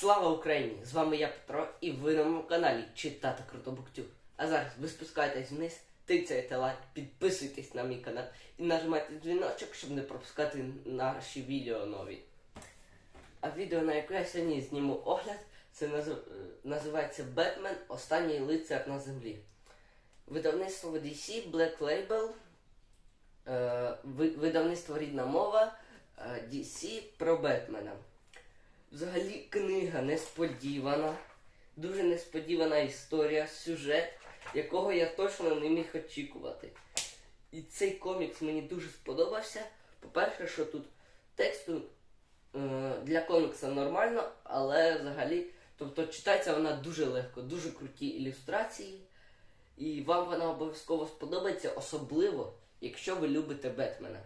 Слава Україні! З вами я Петро і ви на моєму каналі Читати Круто Буктюб. А зараз ви спускайтесь вниз, тицяйте лайк, підписуйтесь на мій канал і нажимайте дзвіночок, щоб не пропускати наші відео нові. А відео, на яке я сьогодні зніму огляд, це назив- е, називається Бетмен Останній лицар на землі. Видавництво DC Black Label, е, видавництво рідна мова е, DC про Бетмена. Взагалі книга несподівана, дуже несподівана історія, сюжет, якого я точно не міг очікувати. І цей комікс мені дуже сподобався. По-перше, що тут тексту е, для комікса нормально, але взагалі, тобто читається вона дуже легко, дуже круті ілюстрації. І вам вона обов'язково сподобається, особливо, якщо ви любите Бетмена.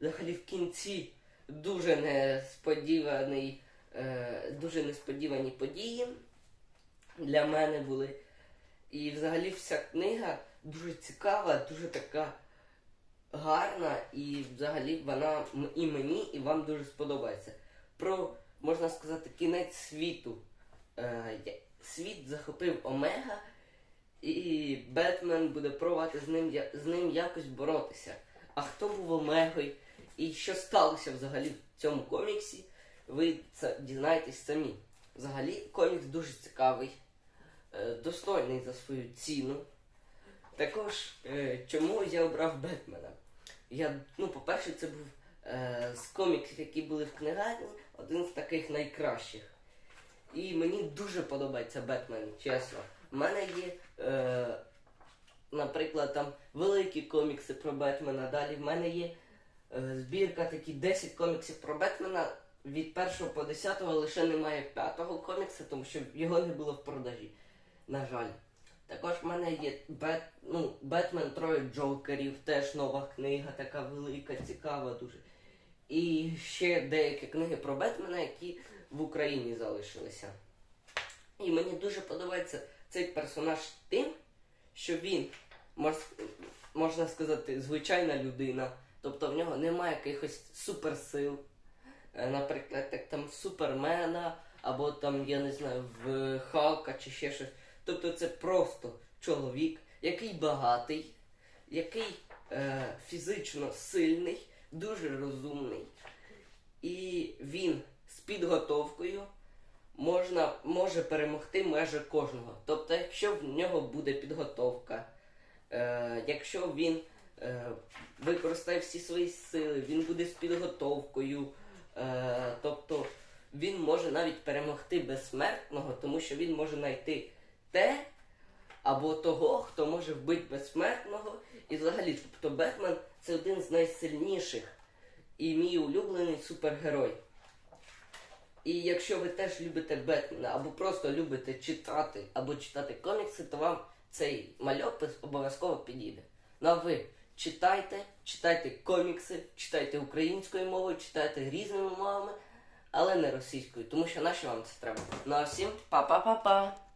Взагалі в кінці дуже несподіваний, дуже несподівані події для мене були. І взагалі вся книга дуже цікава, дуже така гарна, і взагалі вона і мені, і вам дуже сподобається. Про, можна сказати, кінець світу. Е, світ захопив Омега, і Бетмен буде пробувати з ним, з ним якось боротися. А хто був Омегою і що сталося взагалі в цьому коміксі, ви це дізнаєтесь самі. Взагалі комікс дуже цікавий, е, достойний за свою ціну. Також, е, чому я обрав Бетмена? Я, ну, по-перше, це був е, з коміксів, які були в книгарні, один з таких найкращих. І мені дуже подобається Бетмен, чесно. У мене є, е, наприклад, там великі комікси про Бетмена. Далі в мене є е, збірка такі 10 коміксів про Бетмена. Від 1 по 10 лише немає п'ятого комікса, тому що його не було в продажі. На жаль. Також в мене є Бет, ну, Бетмен Троє Джокерів, теж нова книга, така велика, цікава дуже. І ще деякі книги про Бетмена, які в Україні залишилися. І мені дуже подобається цей персонаж тим, що він, мож- можна сказати, звичайна людина. Тобто в нього немає якихось суперсил. Е, Наприклад, як там Супермена, або там, я не знаю, в Халка чи ще щось. Тобто це просто чоловік, який багатий, який е, фізично сильний, дуже розумний. І він з підготовкою можна, може перемогти майже кожного. Тобто, якщо в нього буде підготовка, е, якщо він е, використає всі свої сили, він буде з підготовкою, е, тобто він може навіть перемогти безсмертного, тому що він може знайти те або того, хто може вбити безсмертного. І взагалі, тобто Бетмен це один з найсильніших і мій улюблений супергерой. І якщо ви теж любите Бетмена, або просто любите читати, або читати комікси, то вам цей мальопис обов'язково підійде. Ну а ви читайте, читайте комікси, читайте українською мовою, читайте різними мовами, але не російською, тому що наші вам це треба. Ну а всім па-па-па-па!